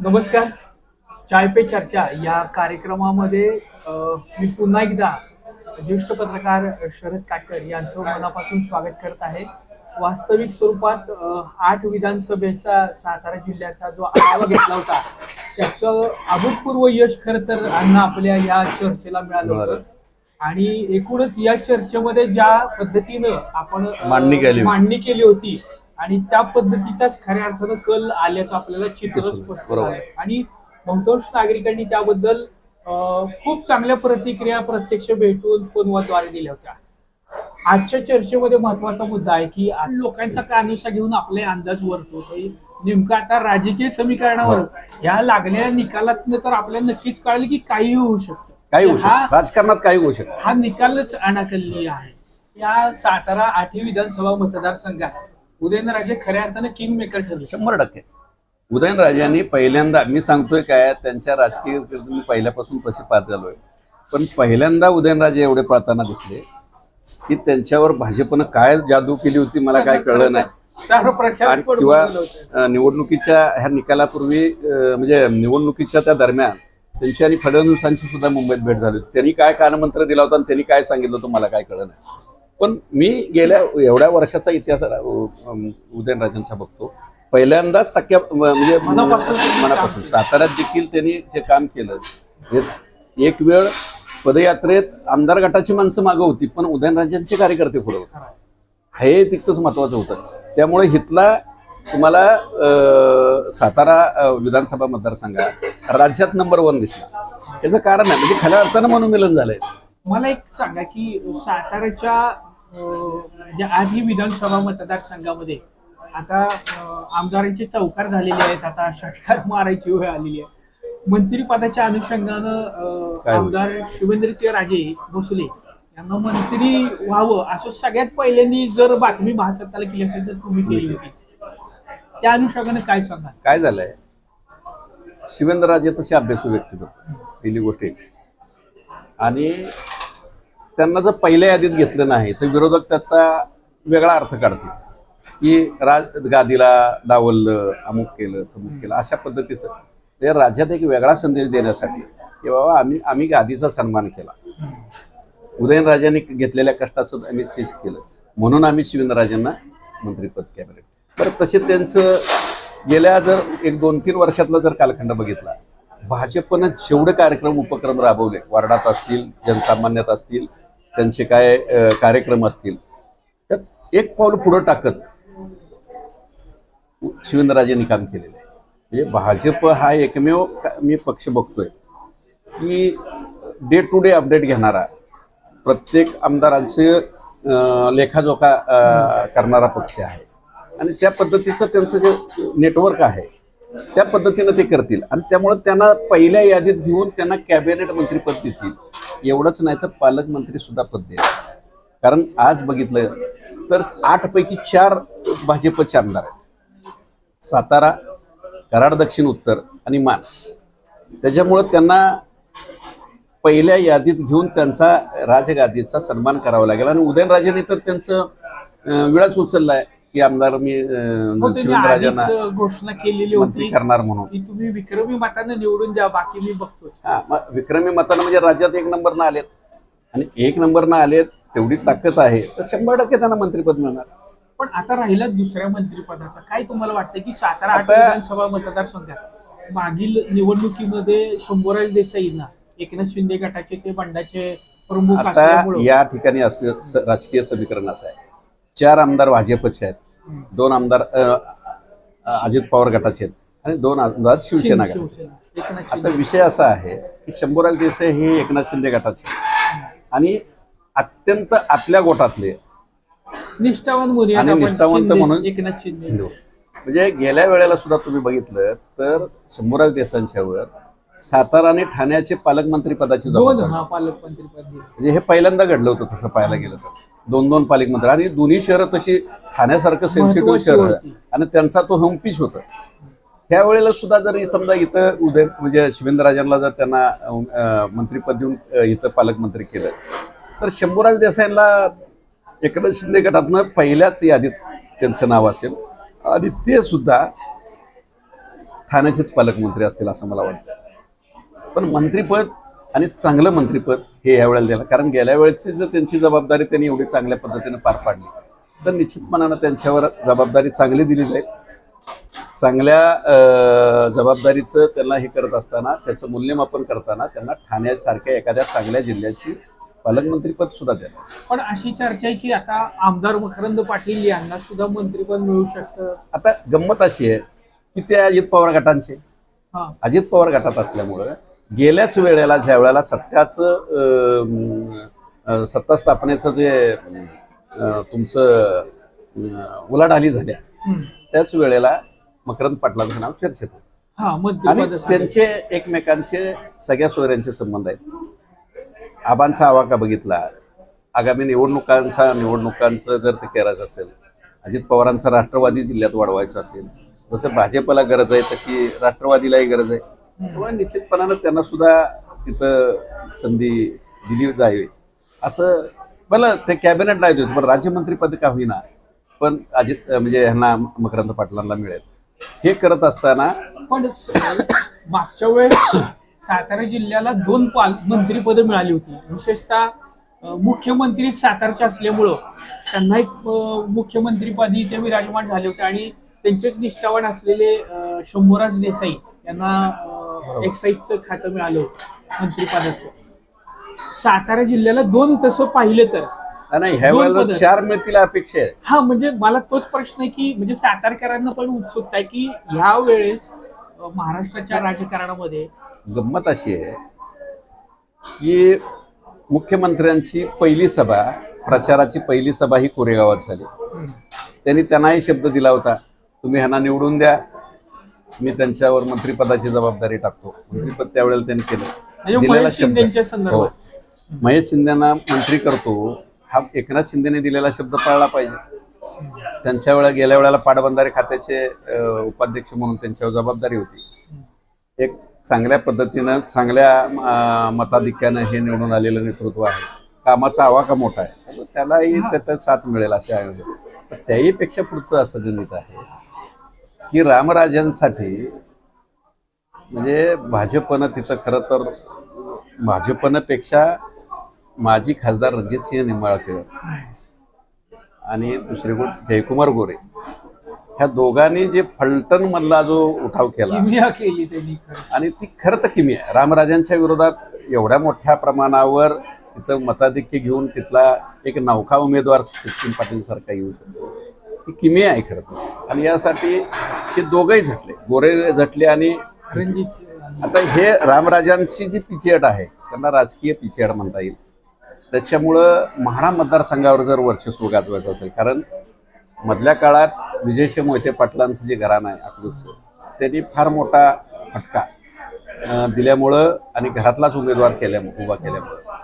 नमस्कार चाय पे चर्चा या कार्यक्रमामध्ये मी पुन्हा एकदा ज्येष्ठ पत्रकार शरद काटकर यांचं मनापासून स्वागत करत आहे वास्तविक स्वरूपात आठ विधानसभेचा सातारा जिल्ह्याचा जो आढावा घेतला होता त्याचं अभूतपूर्व यश खरं तर अण्णा आपल्या या चर्चेला मिळालं होतं. आणि एकूणच या चर्चेमध्ये ज्या पद्धतीनं आपण मांडणी केली होती. आणि त्या पद्धतीचाच खऱ्या अर्थानं कल आल्याचं आपल्याला चित्र स्पष्ट. झालंय. आणि बहुतांश नागरिकांनी त्याबद्दल खूप चांगल्या प्रतिक्रिया प्रत्यक्ष भेटून फोनद्वारे दिल्या होत्या. आजच्या चर्चेमध्ये महत्त्वाचा मुद्दा आहे की लोकांचा कानुसा घेऊन आपले अंदाज वर्तवतोय नेमकं आता राजकीय समीकरणावर हो. या लागलेल्या निकालातनं तर आपल्याला नक्कीच कळालं की काही होऊ शकतं. काही होऊ शकतं. राजकारणात काही होऊ शकतं. हा निकालच अनाकलनीय आहे. या सातारा आठवी विधानसभा मतदारसंघात उदयनराजे खऱ्या अर्थानं किंग मेकर ठरले. शंभर टक्के. उदयनराजांनी पहिल्यांदा मी सांगतोय काय त्यांच्या राजकीय मी पहिल्यापासून तशी पाहत आलोय पण पहिल्यांदा उदयनराजे एवढे पळताना दिसले की त्यांच्यावर भाजपनं काय जादू केली होती मला काय कळलं नाही. किंवा निवडणुकीच्या ह्या निकालापूर्वी म्हणजे निवडणुकीच्या त्या दरम्यान त्यांची आणि फडणवीसांची सुद्धा मुंबईत भेट झाली त्यांनी काय कानमंत्र दिला होता आणि त्यांनी काय सांगितलं होतं मला काय कळलं नाही. पण मी गेल्या एवढ्या वर्षाचा इतिहास उदयनराजांचा बघतो. पहिल्यांदाच सख्या म्हणजे मनापासून. साताऱ्यात देखील त्यांनी जे काम केलं हे एक वेळ पदयात्रेत आमदार गटाची माणसं मागं होती पण उदयनराजांचे कार्यकर्ते पुढे होते. हे तितकंच महत्वाचं होतं. त्यामुळे हितला तुम्हाला सातारा विधानसभा मतदारसंघात राज्यात नंबर वन दिसला. याचं कारण आहे म्हणजे खऱ्या अर्थानं मनोमिलन झालंय. मला एक सांगा की साताऱ्याच्या ज्या आधी विधानसभा मतदारसंघामध्ये आता आमदारांचे चौकार झालेले आहेत आता षटकार मारायची वेळ आलेली आहे. मंत्रीपदाच्या अनुषंगानं? आमदार शिवेंद्रसिंह राजे भोसले यांना मंत्री व्हावं असं सगळ्यात पहिल्यांनी जर बातमी महासत्ताला केली असेल तर तुम्ही केली होती. त्या अनुषंगानं काय सांगा काय झालंय? शिवेंद्रराजे तसे अभ्यासू व्यक्ती होते. पहिली गोष्ट आणि त्यांना जर पहिल्या यादीत घेतलं नाही तर विरोधक त्याचा वेगळा अर्थ काढतील. की राज गादीला डावललं अमुक केलं तमुक केलं अशा पद्धतीचं. म्हणजे राज्यात एक वेगळा संदेश देण्यासाठी की बाबा आम्ही आम्ही गादीचा सन्मान केला. उदयनराजांनी घेतलेल्या कष्टाचं आम्ही चेस केलं. म्हणून आम्ही शिवेंद्रराजांना मंत्रीपद कॅबिनेट तर तसे त्यांचं गेल्या जर एक दोन तीन वर्षातला जर कालखंड बघितला भाजपनं जेवढे कार्यक्रम उपक्रम राबवले वार्डात असतील जनसामान्यात असतील त्यांचे काय कार्यक्रम असतील त्यात एक पाऊल पुढं टाकत शिवेंद्रराजेंनी काम केलेलं आहे म्हणजे भाजप हा एकमेव मी पक्ष बघतोय की डे टू डे अपडेट घेणारा प्रत्येक आमदारांचे लेखाजोखा करणारा पक्ष आहे. आणि त्या पद्धतीचं त्यांचं जे नेटवर्क आहे त्या पद्धतीनं ते करतील. आणि त्यामुळे त्यांना पहिल्या यादीत घेऊन त्यांना कॅबिनेट मंत्रीपद देतील. एवढंच नाही तर पालकमंत्री सुद्धा पद कारण आज बघितलं तर आठ पैकी चार भाजपचे आमदार आहेत. सातारा कराड दक्षिण उत्तर आणि मान. त्याच्यामुळं त्यांना पहिल्या यादीत घेऊन त्यांचा राजगादीचा सन्मान करावा लागेल. आणि उदयनराजेंनी तर त्यांचं अं, विळाच उचललाय. की आमदार मी हो, शिवेंद्रराजांना घोषणा केलेली होती करणार म्हणून. तुम्ही विक्रमी मतानं निवडून द्या बाकी मी हा मग विक्रमी मतानं म्हणजे राज्यात एक नंबरनं आलेत. आणि एक नंबरनं आलेत तेवढी ताकद आहे. तर शंभर टक्के त्यांना मंत्रिपद मिळणार. पण आता राहिला दुसऱ्या मंत्रिपदाचा. काय तुम्हाला वाटतं की सातारा विधानसभा मतदारसंघात मागील निवडणुकीमध्ये शंभूराज देसाईंना एकनाथ शिंदे गटाचे ते बंडाचे प्रमुख या ठिकाणी असं राजकीय समीकरण असं आहे. चार आमदार भाजपचे आहेत. दोन आमदार अजित पवार गटाचे आहेत आणि दोन आमदार शिवसेना गटाचे आता विषय असा आहे की शंभूराज देसाई हे एकनाथ शिंदे गटाचे. आणि अत्यंत आतल्या गोटातले निष्ठावान मुली आणि निष्ठावंत म्हणून एकनाथ शिंदे. म्हणजे गेल्या वेळेला सुद्धा तुम्ही बघितलं तर शंभूराज देसाईंच्यावर सातारा आणि ठाण्याचे पालकमंत्री पदाची जबाबदारी. म्हणजे हे पहिल्यांदा घडलं होतं तसं पाहायला गेलं तर. दोन दोन पालकमंत्री आणि दोन्ही शहरं तशी ठाण्यासारखं सेन्सिटिव्ह शहर होती. आणि त्यांचा तो होमपीच होतं. त्या वेळेला सुद्धा जर समजा इथं उदय म्हणजे शिवेंद्रराजांना जर त्यांना मंत्रिपद देऊन इथं पालकमंत्री केलं तर शंभूराज देसाईंना एकनाथ शिंदे गटातनं पहिल्याच यादीत त्यांचं नाव असेल. आणि ते सुद्धा ठाण्याचेच पालकमंत्री असतील असं मला वाटतं. पण मंत्रीपद आणि चांगलं मंत्रीपद हे यावेळेला द्यायला कारण गेल्या वेळेची जर त्यांची जबाबदारी त्यांनी एवढी चांगल्या पद्धतीने पार पाडली तर निश्चितपणानं त्यांच्यावर जबाबदारी चांगली दिली जाईल. चांगल्या जबाबदारीचं त्यांना हे करत असताना त्याचं मूल्यमापन करताना त्यांना ठाण्यासारख्या एखाद्या चांगल्या जिल्ह्याची पालकमंत्रीपद सुद्धा द्यावं पण अशी चर्चा आहे की आता आमदार मकरंद पाटील यांना सुद्धा मंत्रीपद मिळू शकतं? आता गंमत अशी आहे की ते अजित पवार गटांचे. अजित पवार गटात असल्यामुळं गेल्याच वेळेला ज्या वेळेला सत्याचं सत्ता स्थापनेचं जे तुमचं उलाढाली झाल्या. त्याच वेळेला मकरंद पाटलांचं नाव चर्चेत होतं. हा आणि त्यांचे एकमेकांचे सगळ्या सोयऱ्यांचे संबंध आहेत. आबांचा आवाका बघितला. आगामी निवडणुकांचा निवडणुकांचं जर ते करायचं असेल अजित पवारांचा राष्ट्रवादी जिल्ह्यात वाढवायचं असेल जसं भाजपला गरज आहे तशी राष्ट्रवादीलाही गरज आहे. त्यामुळे निश्चितपणानं त्यांना सुद्धा तिथं संधी दिली जावी. असं मला ते कॅबिनेट नाही देत पण राज्यमंत्रीपद का होईना पण अजित म्हणजे ह्यांना मकरंद पाटलांना मिळेल. हे करत असताना पण मागच्या वेळेस सातारा जिल्ह्याला दोन पाल मंत्रीपदं मिळाली होती. विशेषतः मुख्यमंत्री सातारचे असल्यामुळं त्यांना एक मुख्यमंत्रीपदी ते विराजमान झाले होते आणि त्यांचेच निष्ठावान असलेले शंभूराज देसाई यांना एक्साईजचं खातं मिळालं मंत्रिपदाचं. सातारा जिल्ह्याला दोन तसं पाहिलं तर. नाही ह्या वेळेला पदं. चार मिळतील अपेक्षा आहे हा म्हणजे मला तोच प्रश्न आहे की म्हणजे सातारकरांना पण उत्सुकता आहे की ह्या वेळेस महाराष्ट्राच्या राजकारणामध्ये गंमत अशी आहे की मुख्यमंत्र्यांची पहिली सभा प्रचाराची पहिली सभा ही कोरेगावात झाली. त्यांनी त्यांनाही शब्द दिला होता. तुम्ही ह्यांना निवडून द्या. मी त्यांच्यावर मंत्रिपदाची जबाबदारी टाकतो. मंत्रिपद त्यावेळेला त्यांनी केलं. दिलेला महेश शब्द. हो. महेश शिंदेना मंत्री करतो. हा एकनाथ शिंदेने दिलेला शब्द पाळला पाहिजे. त्यांच्या वेळेला गेल्या वेळेला पाटबंधारे खात्याचे उपाध्यक्ष म्हणून त्यांच्यावर जबाबदारी होती. एक चांगल्या पद्धतीनं चांगल्या मताधिक्यानं हे निवडून आलेलं नेतृत्व आहे. कामाचा आवाका मोठा आहे. त्यालाही त्यात साथ मिळेल असे आयोजन. त्याही पेक्षा पुढचं असं गणित आहे. की रामराजांसाठी म्हणजे भाजपनं तिथं खरं तर भाजपनं पेक्षा माजी खासदार रणजितसिंह निंबाळकर आणि दुसरे कोण? जयकुमार गोरे. ह्या दोघांनी जे फलटण मधला जो उठाव केला त्यांनी. आणि ती खरं तर किमी आहे. रामराजांच्या विरोधात एवढ्या मोठ्या प्रमाणावर तिथं मताधिक्य घेऊन तिथला एक नौखा उमेदवार सचिन पाटील सारखा येऊ शकतो. ही किमी आहे खरं तर. आणि यासाठी हे दोघंही झटले गोरे झटले आणि रणजित सिंह. आता हे रामराजांची जी पिछेड आहे त्यांना राजकीय पिछेड म्हणता येईल त्याच्यामुळं म्हाडा मतदारसंघावर जर वर्चस्व गाजवायचं असेल कारण मधल्या काळात विजयशी मोहिते पाटलांचं जे घराणं आहे अकलूजचं त्यांनी फार मोठा फटका दिल्यामुळं आणि घरातलाच उमेदवार केल्या उभा केल्यामुळं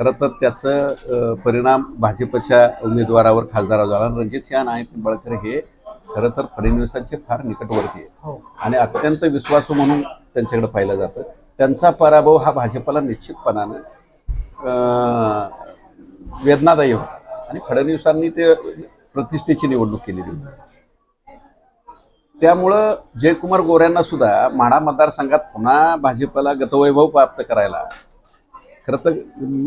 खरं तर त्याचं परिणाम भाजपच्या उमेदवारावर खासदारावर झाला आणि रणजितसिंह नाईक निंबाळकर हे खरं तर फडणवीसांचे फार निकटवर्ती आहे. हो. आणि अत्यंत विश्वासू म्हणून त्यांच्याकडे पाहिलं जातं. त्यांचा पराभव हा भाजपला निश्चितपणानं अं, वेदनादायी होता. आणि फडणवीसांनी ते प्रतिष्ठेची निवडणूक केलेली होती. त्यामुळं जयकुमार गोऱ्यांना सुद्धा माढा मतदारसंघात पुन्हा भाजपला गतवैभव प्राप्त करायला खरं तर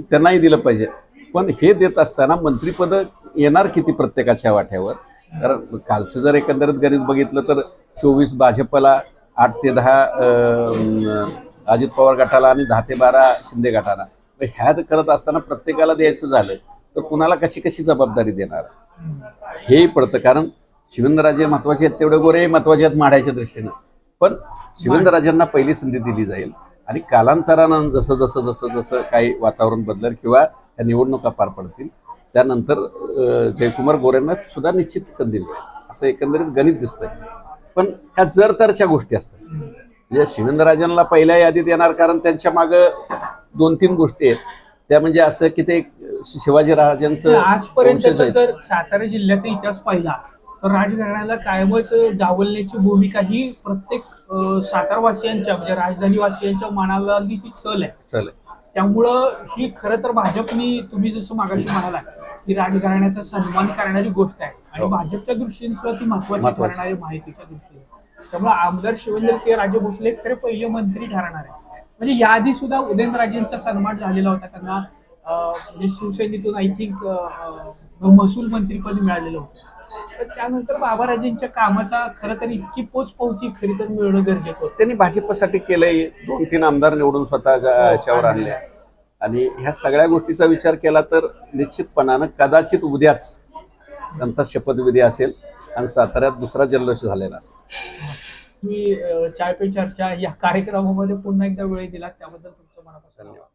त्यांनाही दिलं पाहिजे. पण हे देत असताना मंत्रिपद येणार किती प्रत्येकाच्या वाट्यावर? कारण कालचं जर एकंदरीत गणित बघितलं तर चोवीस भाजपला आठ ते दहा अं, अजित पवार गटाला आणि दहा ते बारा शिंदे गटाला. ह्यात ह्या करत असताना प्रत्येकाला द्यायचं झालं तर कुणाला कशी कशी जबाबदारी देणार? हे पडतं. कारण शिवेंद्रराजे महत्त्वाचे आहेत तेवढे गोरे महत्त्वाचे आहेत माढ्याच्या दृष्टीनं. पण शिवेंद्रराजांना पहिली संधी दिली जाईल. आणि कालांतरानं जसं जसं जसं जसं काही वातावरण बदलेल किंवा या निवडणुका पार पडतील त्यानंतर जयकुमार गोरेंना सुद्धा निश्चित संधी मिळेल. असं एकंदरीत गणित दिसतंय. पण ह्या जर तरच्या गोष्टी असतात. म्हणजे शिवेंद्रराजांना पहिल्या यादीत येणार कारण त्यांच्या मागं दोन तीन गोष्टी आहेत. त्या म्हणजे असं की ते शिवाजी राजांचं आजपर्यंत. जर सातारा जिल्ह्याचा इतिहास पाहिला तर राजघराण्याला कायमच डावलण्याची भूमिका ही प्रत्येक सातारवासियांच्या म्हणजे राजधानी वासियांच्या मनाला ती सल आहे. चल त्यामुळं ही खरं तर भाजपनी तुम्ही जसं मागाशी म्हणाला ही राजघराण्याचा सन्मान करणारी गोष्ट आहे. आणि हो. भाजपच्या दृष्टीने सुद्धा ती महत्वाची. ठरणारी माहितीच्या दृष्टीने. त्यामुळे आमदार शिवेंद्रसिंह राजे भोसले खरे पहिले मंत्री ठरणार आहे. म्हणजे याआधी सुद्धा उदयनराजेंचा सन्मान झालेला होता. त्यांना म्हणजे शिवसेनेतून आय थिंक महसूल मंत्रीपद मिळालेलं होतं. तर त्यानंतर बाबाराजेंच्या कामाचा खरं तर इतकी पोच पावती खरी तर मिळणं गरजेचं होतं. त्यांनी भाजपसाठी केलंय. दोन तीन आमदार निवडून स्वतःच्या ह्याच्यावर आणले. आणि ह्या सगळ्या गोष्टीचा विचार केला तर निश्चितपणानं कदाचित उद्याच त्यांचा शपथविधी असेल आणि साताऱ्यात दुसरा जल्लोष झालेला असेल. तुम्ही चाय पे चर्चा या कार्यक्रमामध्ये पुन्हा एकदा वेळ दिला त्याबद्दल तुमचं मनापासून धन्यवाद.